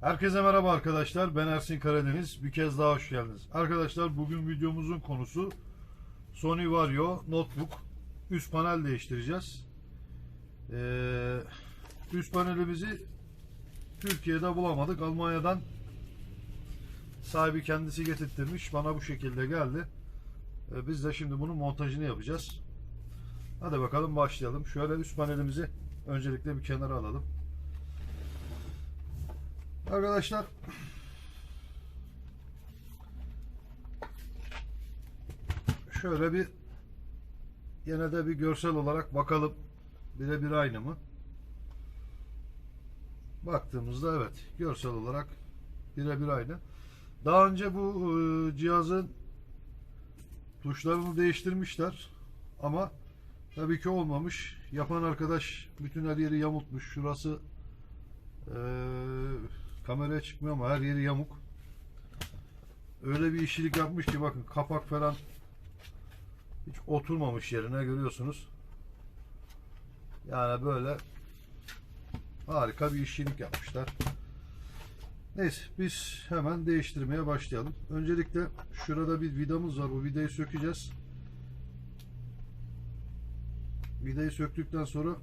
Herkese merhaba arkadaşlar. Ben Ersin Karadeniz. Bir kez daha hoş geldiniz. Arkadaşlar bugün videomuzun konusu Sony Vario Notebook. Üst panel değiştireceğiz. Ee, üst panelimizi Türkiye'de bulamadık. Almanya'dan sahibi kendisi getirttirmiş. Bana bu şekilde geldi. Ee, biz de şimdi bunun montajını yapacağız. Hadi bakalım başlayalım. Şöyle üst panelimizi öncelikle bir kenara alalım. Arkadaşlar şöyle bir yine de bir görsel olarak bakalım birebir aynı mı? Baktığımızda evet görsel olarak birebir aynı. Daha önce bu e, cihazın tuşlarını değiştirmişler ama tabii ki olmamış. Yapan arkadaş bütün her yeri yamultmuş. Şurası ee, kameraya çıkmıyor ama her yeri yamuk. Öyle bir işçilik yapmış ki bakın kapak falan hiç oturmamış yerine görüyorsunuz. Yani böyle harika bir işçilik yapmışlar. Neyse biz hemen değiştirmeye başlayalım. Öncelikle şurada bir vidamız var. Bu vidayı sökeceğiz. Vidayı söktükten sonra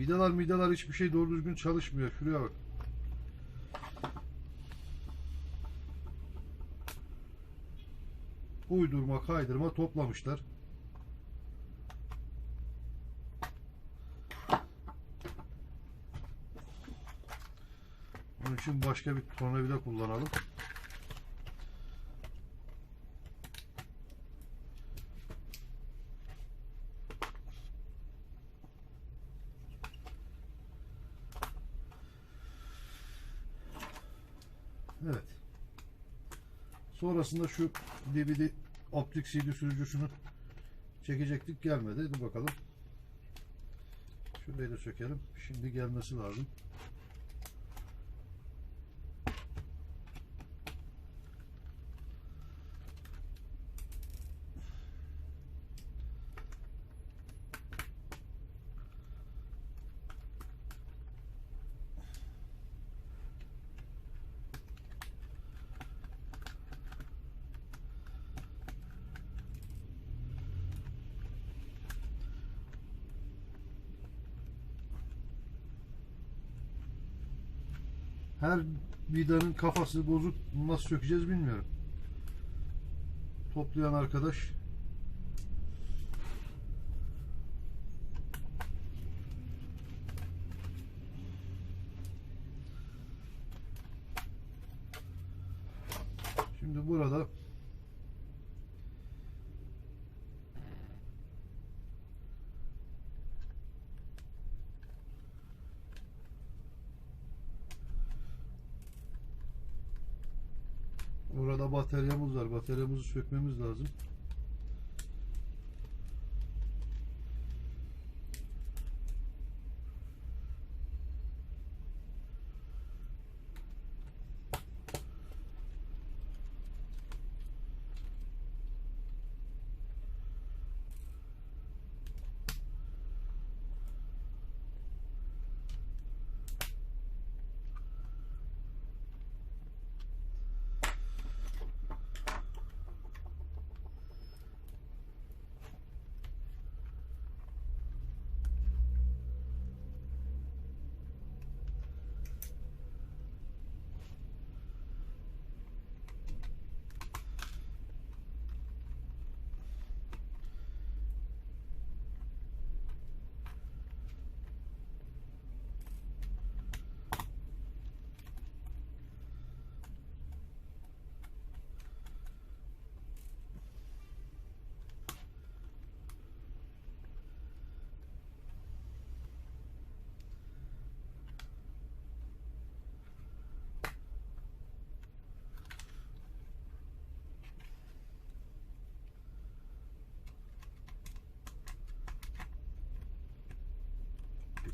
Vidalar midalar hiçbir şey doğru düzgün çalışmıyor. Şuraya bak. Uydurma, kaydırma toplamışlar. Onun için başka bir tornavida kullanalım. Evet. Sonrasında şu DVD optik CD sürücüsünü çekecektik gelmedi. Dur bakalım. Şurayı da sökelim. Şimdi gelmesi lazım. Her vidanın kafası bozuk. Nasıl sökeceğiz bilmiyorum. Toplayan arkadaş Şimdi burada Burada bataryamız var. Bataryamızı sökmemiz lazım.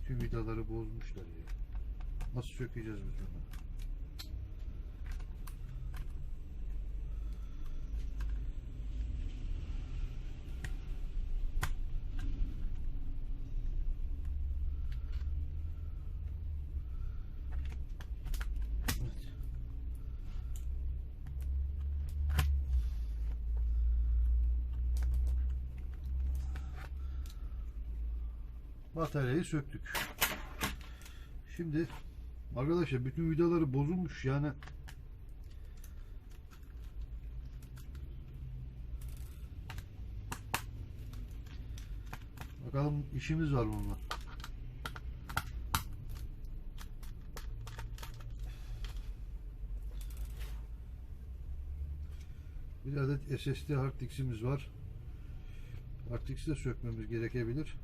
Bütün vidaları bozmuşlar ya. Nasıl sökeceğiz biz bunu? Bataryayı söktük. Şimdi arkadaşlar bütün vidaları bozulmuş yani Bakalım işimiz var bununla. Bir adet SSD hard var. Hard de sökmemiz gerekebilir.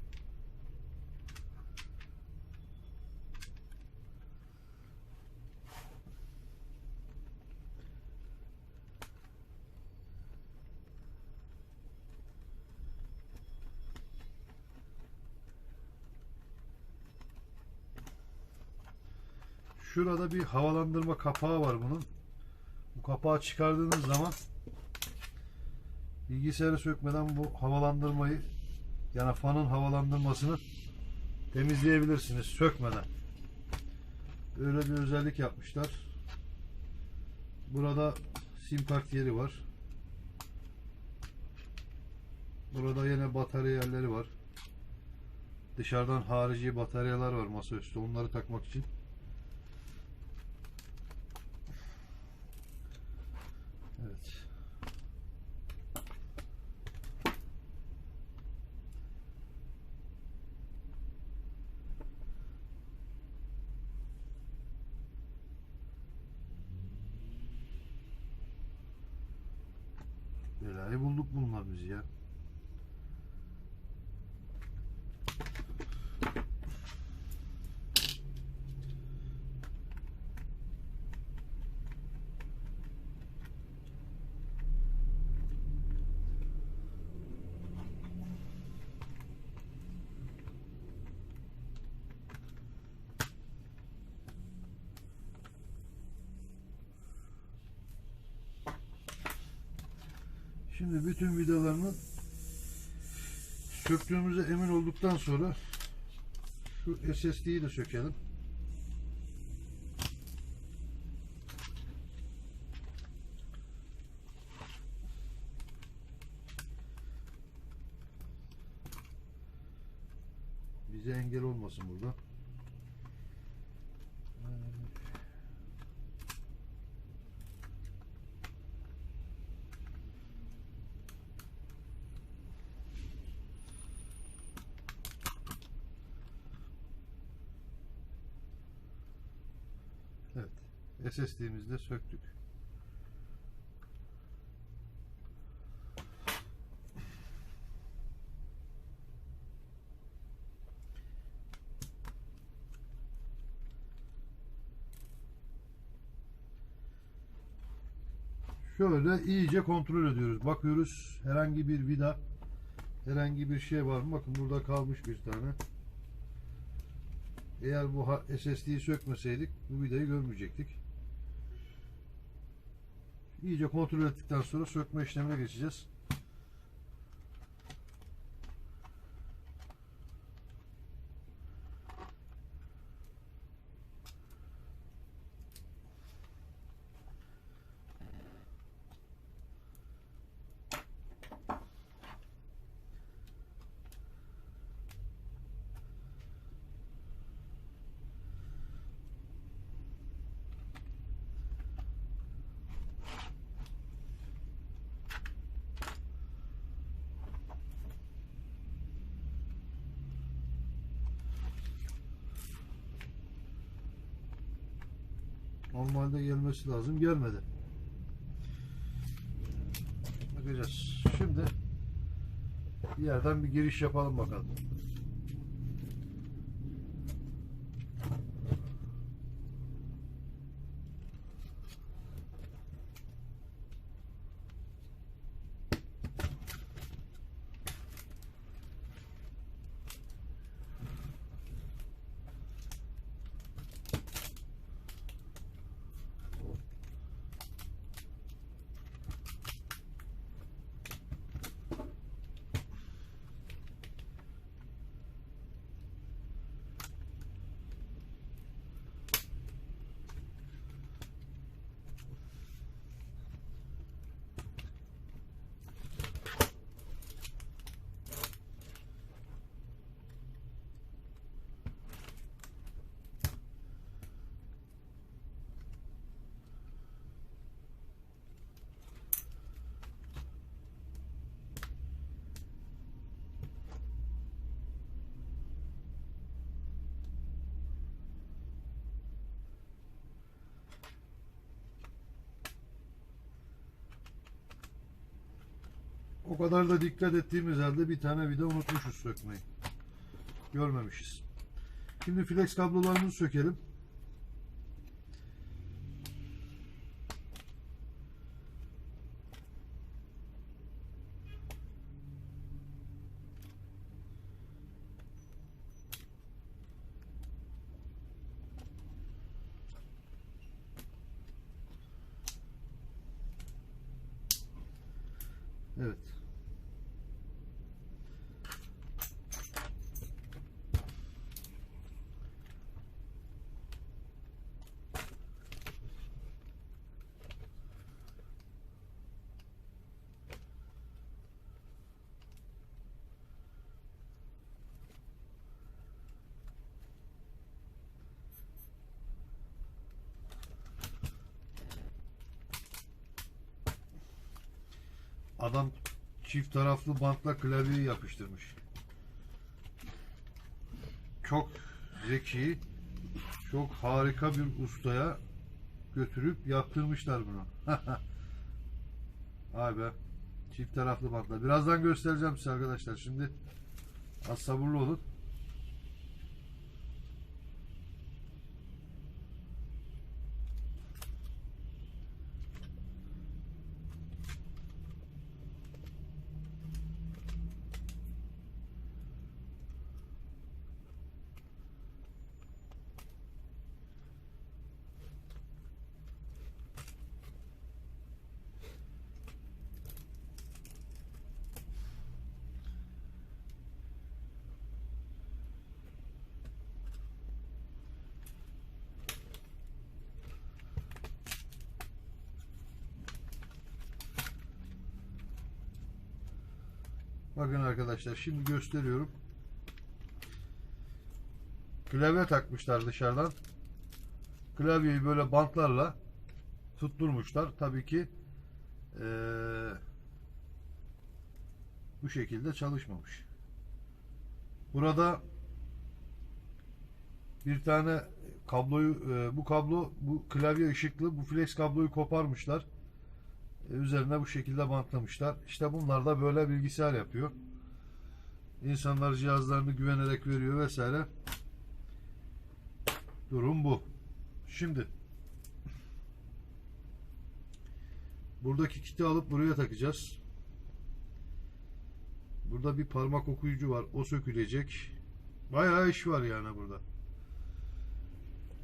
Şurada bir havalandırma kapağı var bunun. Bu kapağı çıkardığınız zaman bilgisayarı sökmeden bu havalandırmayı yani fanın havalandırmasını temizleyebilirsiniz sökmeden. Öyle bir özellik yapmışlar. Burada sim kart yeri var. Burada yine batarya yerleri var. Dışarıdan harici bataryalar var masaüstü. Onları takmak için. Evet. Biz ya. Şimdi bütün vidalarını söktüğümüze emin olduktan sonra şu SSD'yi de sökelim. Bize engel olmasın burada. De söktük. Şöyle iyice kontrol ediyoruz. Bakıyoruz herhangi bir vida herhangi bir şey var mı? Bakın burada kalmış bir tane. Eğer bu SSD'yi sökmeseydik bu vidayı görmeyecektik. İyice kontrol ettikten sonra sökme işlemine geçeceğiz. Normalde gelmesi lazım. Gelmedi. Bakacağız. Şimdi bir yerden bir giriş yapalım bakalım. O kadar da dikkat ettiğimiz halde bir tane vida unutmuşuz sökmeyi. Görmemişiz. Şimdi flex kablolarımızı sökelim. Evet. Adam çift taraflı bantla klavyeyi yapıştırmış. Çok zeki, çok harika bir ustaya götürüp yaptırmışlar bunu. Vay be. Çift taraflı bantla. Birazdan göstereceğim size arkadaşlar. Şimdi az sabırlı olun. Bakın arkadaşlar şimdi gösteriyorum. Klavye takmışlar dışarıdan. Klavyeyi böyle bantlarla tutturmuşlar. Tabii ki eee, bu şekilde çalışmamış. Burada bir tane kabloyu eee, bu kablo bu klavye ışıklı bu flex kabloyu koparmışlar. E, üzerine bu şekilde bantlamışlar. İşte bunlar da böyle bilgisayar yapıyor. İnsanlar cihazlarını güvenerek veriyor vesaire. Durum bu. Şimdi buradaki kiti alıp buraya takacağız. Burada bir parmak okuyucu var. O sökülecek. Bayağı iş var yani burada.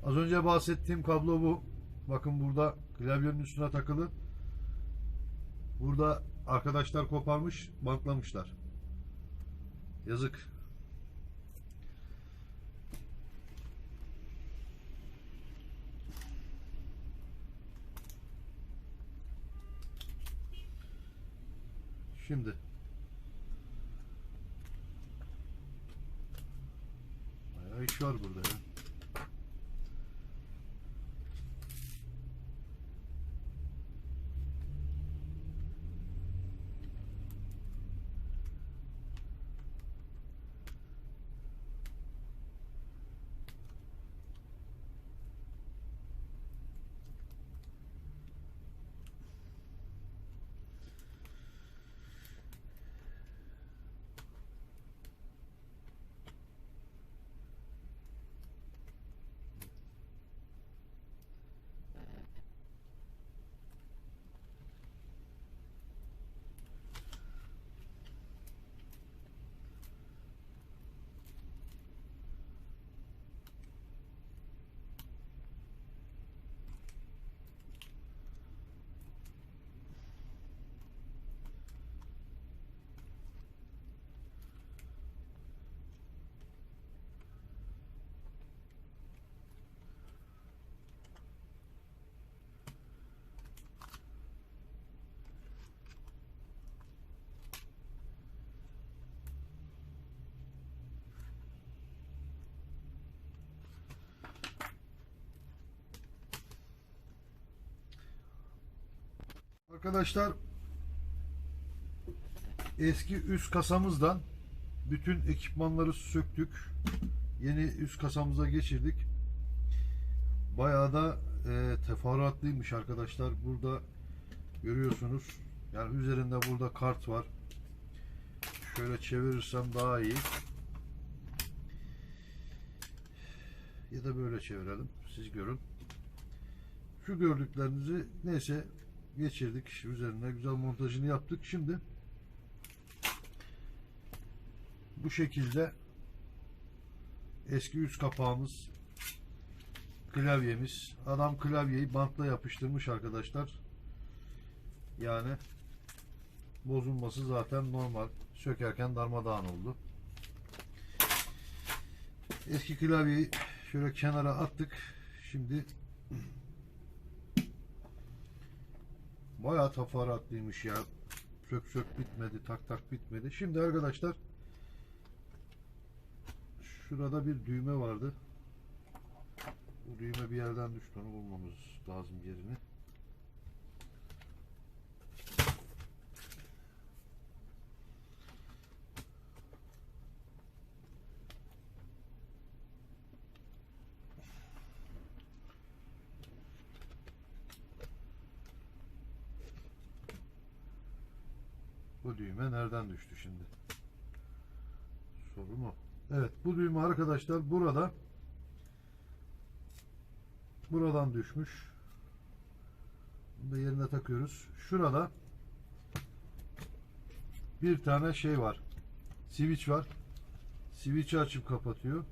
Az önce bahsettiğim kablo bu. Bakın burada klavyenin üstüne takılı. Burada arkadaşlar koparmış, bantlamışlar. Yazık. Şimdi Bayağı iş var burada ya. Arkadaşlar eski üst kasamızdan bütün ekipmanları söktük. Yeni üst kasamıza geçirdik. Bayağı da e, teferruatlıymış arkadaşlar. Burada görüyorsunuz. Yani üzerinde burada kart var. şöyle çevirirsem daha iyi. Ya da böyle çevirelim. Siz görün. Şu gördüklerinizi neyse geçirdik üzerine. Güzel montajını yaptık. Şimdi bu şekilde eski üst kapağımız klavyemiz. Adam klavyeyi bantla yapıştırmış arkadaşlar. Yani bozulması zaten normal. Sökerken darmadağın oldu. Eski klavyeyi şöyle kenara attık. Şimdi bayağı tafaratlıymış ya. Sök sök bitmedi tak tak bitmedi. Şimdi arkadaşlar şurada bir düğme vardı. Bu düğme bir yerden düştü onu bulmamız lazım yerini Bu düğme nereden düştü şimdi? Soru mu? Evet bu düğme arkadaşlar burada buradan düşmüş. Bunu da yerine takıyoruz. Şurada bir tane şey var. Switch var. Switch'i açıp kapatıyor.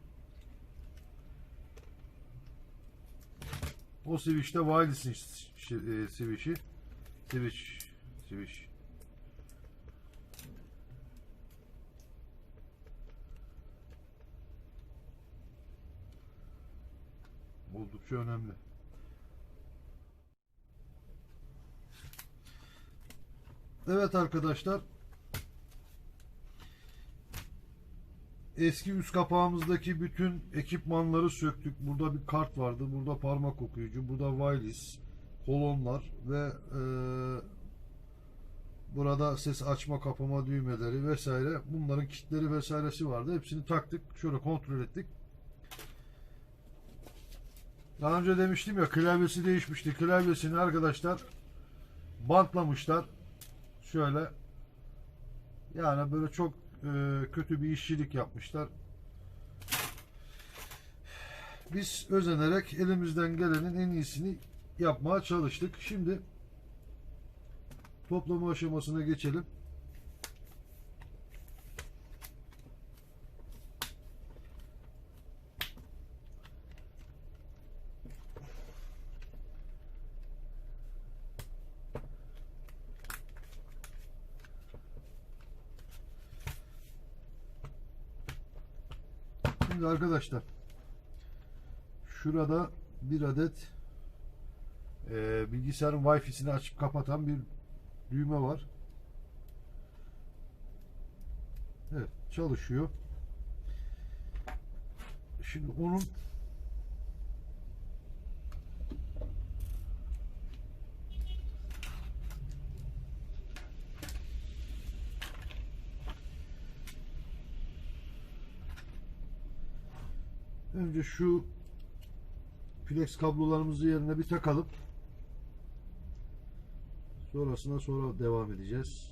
O switch'te wireless'in şi- e, switch'i. Switch. Switch. Oldukça önemli. Evet arkadaşlar. Eski üst kapağımızdaki bütün ekipmanları söktük. Burada bir kart vardı. Burada parmak okuyucu. Burada wireless, kolonlar ve e, burada ses açma kapama düğmeleri vesaire. Bunların kitleri vesairesi vardı. Hepsini taktık. Şöyle kontrol ettik. Daha önce demiştim ya klavyesi değişmişti. Klavyesini arkadaşlar bantlamışlar. Şöyle yani böyle çok e, kötü bir işçilik yapmışlar. Biz özenerek elimizden gelenin en iyisini yapmaya çalıştık. Şimdi toplama aşamasına geçelim. Şimdi arkadaşlar şurada bir adet e, bilgisayarın Wi-Fi'sini açıp kapatan bir düğme var. Evet çalışıyor. Şimdi onun Önce şu flex kablolarımızı yerine bir takalım. Sonrasında sonra devam edeceğiz.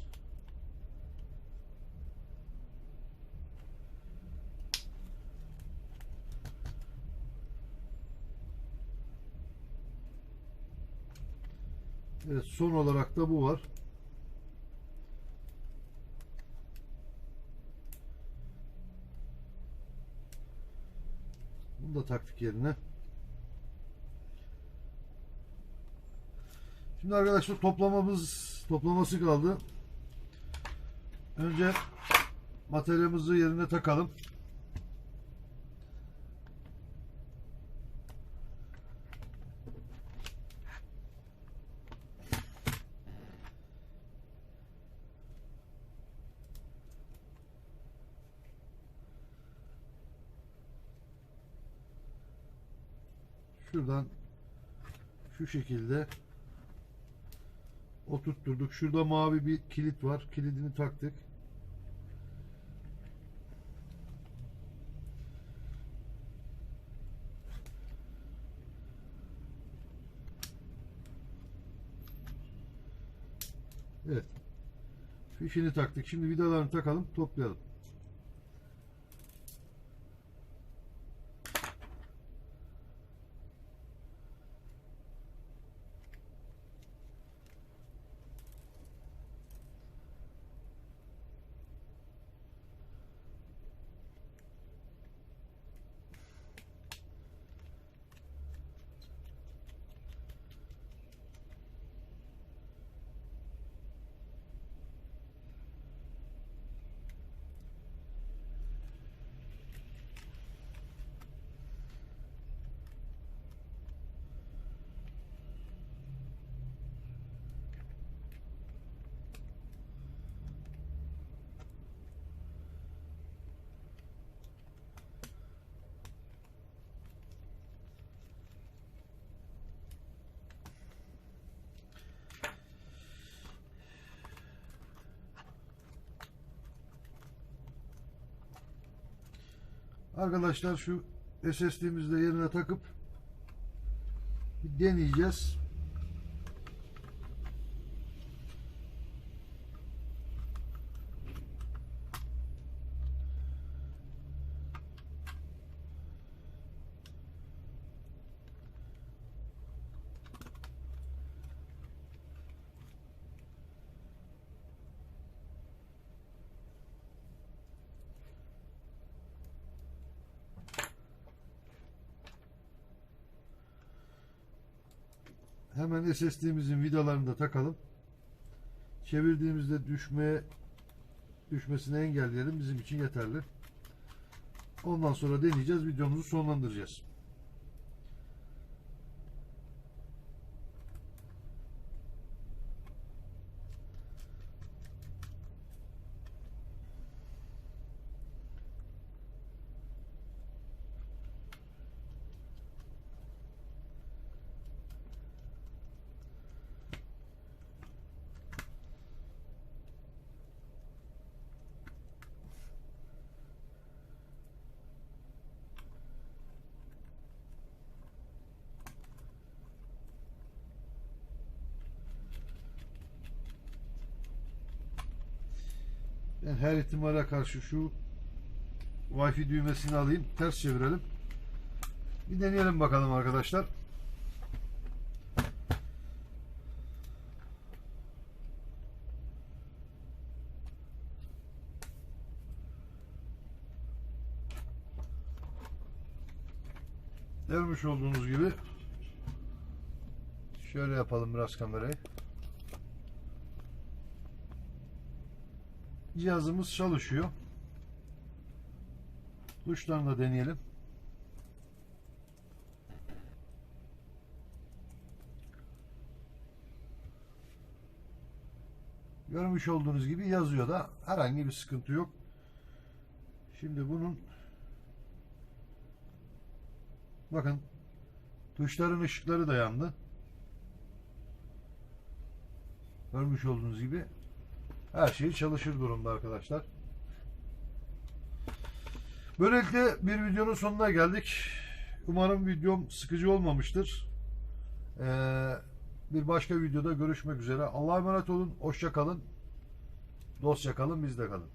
Evet son olarak da bu var. Da taktık yerine. Şimdi arkadaşlar toplamamız toplaması kaldı. Önce materyalimizi yerine takalım. Şuradan şu şekilde oturtturduk. Şurada mavi bir kilit var. Kilidini taktık. Evet. Fişini taktık. Şimdi vidalarını takalım, toplayalım. Arkadaşlar şu SSD'mizi de yerine takıp deneyeceğiz. Hemen SSD'mizin vidalarını da takalım. Çevirdiğimizde düşmeye düşmesini engelleyelim. Bizim için yeterli. Ondan sonra deneyeceğiz. Videomuzu sonlandıracağız. Ben her ihtimale karşı şu Wi-Fi düğmesini alayım. Ters çevirelim. Bir deneyelim bakalım arkadaşlar. Görmüş olduğunuz gibi şöyle yapalım biraz kamerayı. Cihazımız çalışıyor. Tuşlarını da deneyelim. Görmüş olduğunuz gibi yazıyor da herhangi bir sıkıntı yok. Şimdi bunun bakın tuşların ışıkları da yandı. Görmüş olduğunuz gibi her şey çalışır durumda arkadaşlar. Böylelikle bir videonun sonuna geldik. Umarım videom sıkıcı olmamıştır. Ee, bir başka videoda görüşmek üzere. Allah'a emanet olun. Hoşça kalın. Dostça kalın. Bizde kalın.